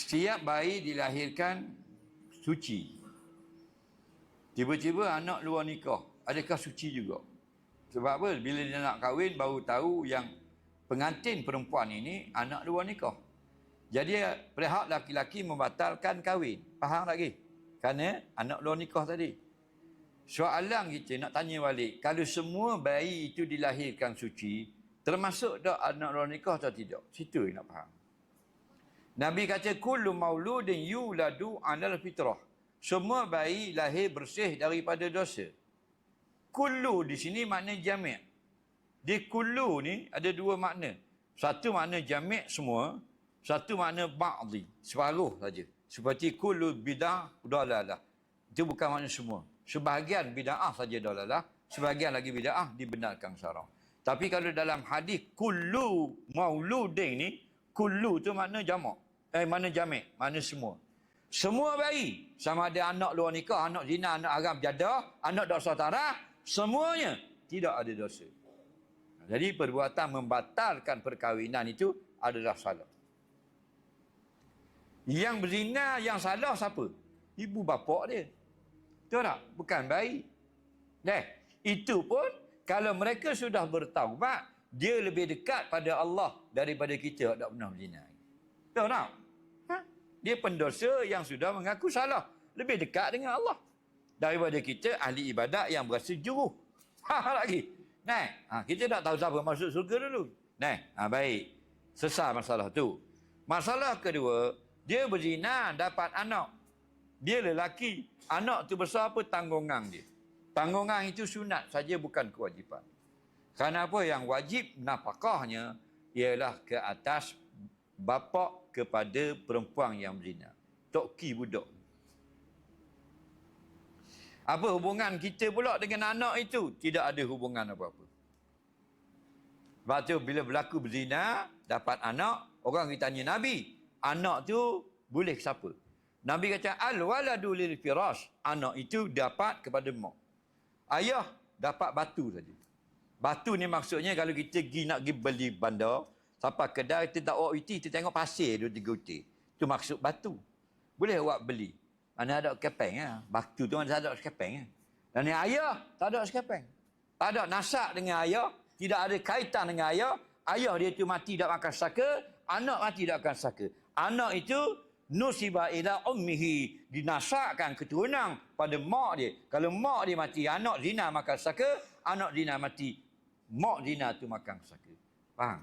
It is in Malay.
Setiap bayi dilahirkan suci. Tiba-tiba anak luar nikah. Adakah suci juga? Sebab apa? Bila dia nak kahwin, baru tahu yang pengantin perempuan ini anak luar nikah. Jadi pihak laki-laki membatalkan kahwin. Faham lagi? Kerana anak luar nikah tadi. Soalan kita nak tanya balik. Kalau semua bayi itu dilahirkan suci, termasuk tak anak luar nikah atau tidak? Situ nak faham. Nabi kata kullu mauludin yuladu alal fitrah. Semua bayi lahir bersih daripada dosa. Kullu di sini makna jami'. Di kullu ni ada dua makna. Satu makna jami' semua, satu makna ba'dhi, separuh saja. Seperti kullu bid'ah dalalah. Itu bukan makna semua. Sebahagian bid'ah saja dalalah, sebahagian lagi bid'ah dibenarkan syarah. Tapi kalau dalam hadis kullu mauludin ni kullu tu makna jamak. Eh mana jamak, mana semua. Semua bayi sama ada anak luar nikah, anak zina, anak haram jadah, anak dosa tarah, semuanya tidak ada dosa. Jadi perbuatan membatalkan perkahwinan itu adalah salah. Yang berzina yang salah siapa? Ibu bapa dia. Betul tak? Bukan bayi. Deh, itu pun kalau mereka sudah bertaubat, dia lebih dekat pada Allah daripada kita tak pernah berzina. Betul tak? Ha? Dia pendosa yang sudah mengaku salah. Lebih dekat dengan Allah. Daripada kita ahli ibadat yang berasa juruh. Ha lagi. Nah, ha, kita tak tahu siapa masuk surga dulu. Nah, ha, baik. Sesal masalah tu. Masalah kedua, dia berzina dapat anak. Dia lelaki. Anak tu besar apa tanggungan dia. Tanggungan itu sunat saja bukan kewajipan. Kerana apa yang wajib nafkahnya ialah ke atas bapa kepada perempuan yang berzina. Toki budak. Apa hubungan kita pula dengan anak itu? Tidak ada hubungan apa-apa. Sebab tu bila berlaku berzina, dapat anak, orang kita tanya Nabi, anak tu boleh siapa? Nabi kata, Al-waladu lil firash. Anak itu dapat kepada mak. Ayah dapat batu saja. Batu ni maksudnya kalau kita pergi nak pergi beli bandar, sampai kedai kita tak awak uti, kita tengok pasir dua tiga uti. Itu maksud batu. Boleh awak beli. Mana ada kepeng ya. Batu tu mana ada kepeng ya. Dan ni ayah tak ada kepeng. Tak ada nasak dengan ayah, tidak ada kaitan dengan ayah. Ayah dia tu mati tak makan saka, anak mati tak makan saka. Anak itu nusiba ila ummihi dinasakkan keturunan pada mak dia. Kalau mak dia mati, anak zina makan saka, anak zina mati, mak zina tu makan saka. Faham?